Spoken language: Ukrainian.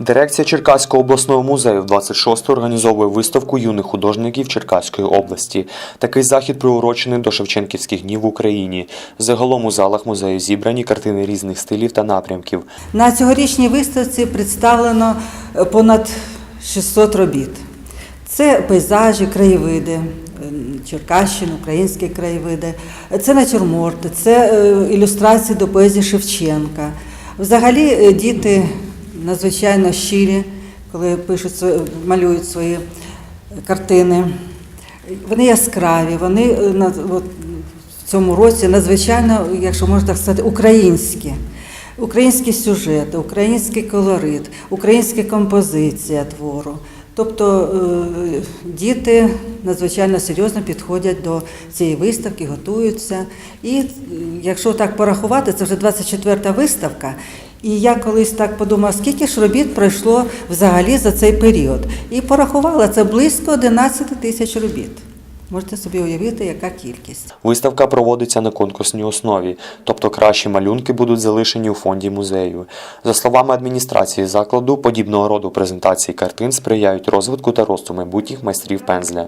Дирекція Черкаського обласного музею в 26 організовує виставку юних художників Черкаської області. Такий захід приурочений до Шевченківських днів в Україні. Загалом у залах музею зібрані картини різних стилів та напрямків. На цьогорічній виставці представлено е, понад 600 робіт. Це пейзажі, краєвиди, Черкащини, українські краєвиди, це натюрморти, це е, ілюстрації до поезії Шевченка. Взагалі е, діти надзвичайно щирі, коли пишуть, малюють свої картини. Вони яскраві, вони е, от, в цьому році надзвичайно, якщо можна так сказати, українські. Українські сюжети, український колорит, українська композиція твору. Тобто е, діти надзвичайно серйозно підходять до цієї виставки, готуються. І е, якщо так порахувати, це вже 24-та виставка. І я колись так подумала, скільки ж робіт пройшло взагалі за цей період. І порахувала це близько 11 тисяч робіт. Можете собі уявити, яка кількість. Виставка проводиться на конкурсній основі, тобто кращі малюнки будуть залишені у фонді музею. За словами адміністрації закладу, подібного роду презентації картин сприяють розвитку та росту майбутніх майстрів пензля.